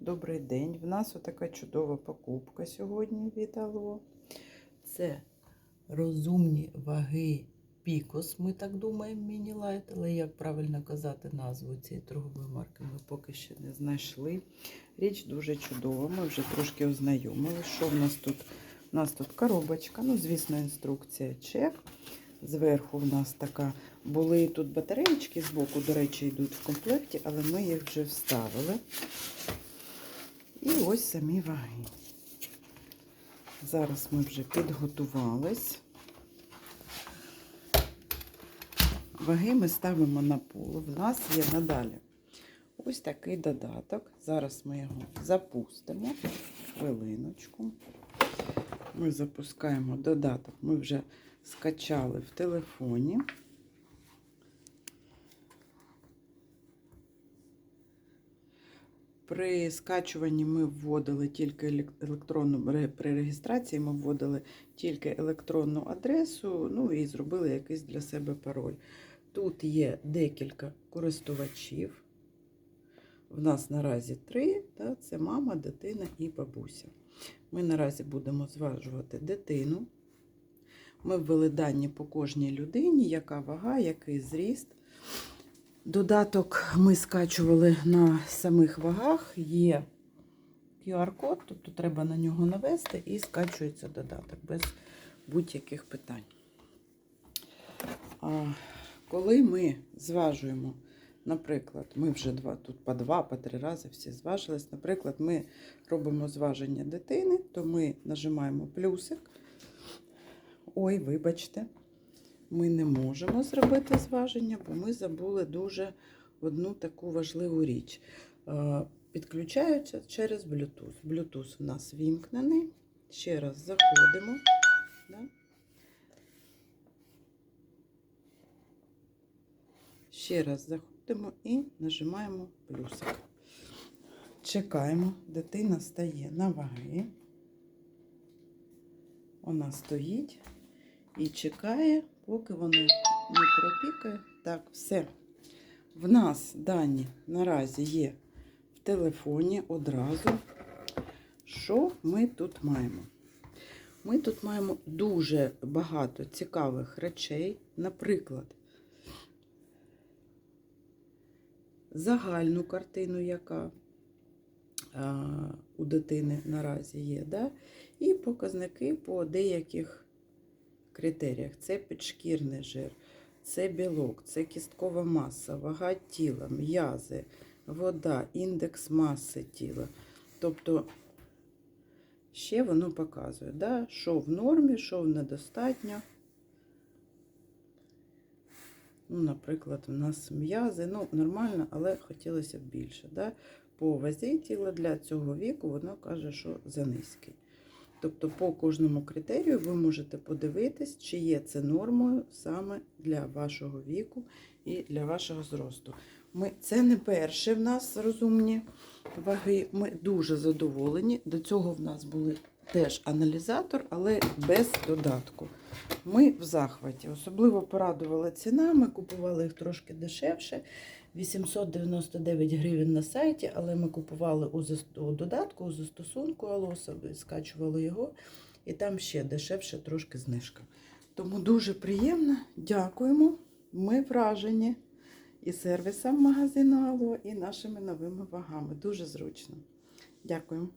добрий день. В нас отака чудова покупка сьогодні від Алло. Це розумні ваги Пікос, ми так думаємо, міні-лайт, але як правильно казати назву цієї торгової марки, ми поки ще не знайшли. Річ дуже чудова, ми вже трошки ознайомили. Що в нас тут? У нас тут коробочка, ну, звісно, інструкція чек. Зверху в нас така були тут батареєчки збоку, до речі, йдуть в комплекті, але ми їх вже вставили. Ось самі ваги. Зараз ми вже підготувались. Ваги ми ставимо на пол. В нас є надалі ось такий додаток. Зараз ми його запустимо. Хвилиночку. Ми запускаємо додаток. Ми вже скачали в телефоні. При скачуванні ми вводили тільки електронну при реєстрації ми вводили тільки електронну адресу, ну і зробили якийсь для себе пароль. Тут є декілька користувачів. В нас наразі три: та, це мама, дитина і бабуся. Ми наразі будемо зважувати дитину. Ми ввели дані по кожній людині, яка вага, який зріст. Додаток ми скачували на самих вагах. Є QR-код, тобто треба на нього навести і скачується додаток без будь-яких питань. А коли ми зважуємо, наприклад, ми вже два, тут по два, по три рази всі зважились. Наприклад, ми робимо зваження дитини, то ми нажимаємо плюсик. Ой, вибачте, ми не можемо зробити зваження, бо ми забули дуже одну таку важливу річ. Е, Підключаються через Bluetooth. Bluetooth у нас вімкнений. Ще раз заходимо. Ще раз заходимо і нажимаємо плюсик. Чекаємо, дитина стає на ваги. Вона стоїть і чекає, поки воно не пропікає. Так, все. В нас дані наразі є в телефоні одразу. Що ми тут маємо? Ми тут маємо дуже багато цікавих речей. Наприклад, загальну картину, яка у дитини наразі є, да? і показники по деяких критеріях. Це підшкірний жир, це білок, це кісткова маса, вага тіла, м'язи, вода, індекс маси тіла. Тобто ще воно показує, да? що в нормі, що в недостатньо. Ну, наприклад, у нас м'язи, ну, нормально, але хотілося б більше. Да? По вазі тіла для цього віку воно каже, що занизький. Тобто, по кожному критерію ви можете подивитись, чи є це нормою саме для вашого віку і для вашого зросту. Ми, це не перші в нас розумні ваги. Ми дуже задоволені. До цього в нас були теж аналізатор, але без додатку. Ми в захваті. Особливо порадувала ціна. Ми купували їх трошки дешевше. 899 гривень на сайті, але ми купували у, додатку, у застосунку Алоса, скачували його, і там ще дешевше трошки знижка. Тому дуже приємно, дякуємо. Ми вражені і сервісом магазину Ало, і нашими новими вагами. Дуже зручно. Дякуємо.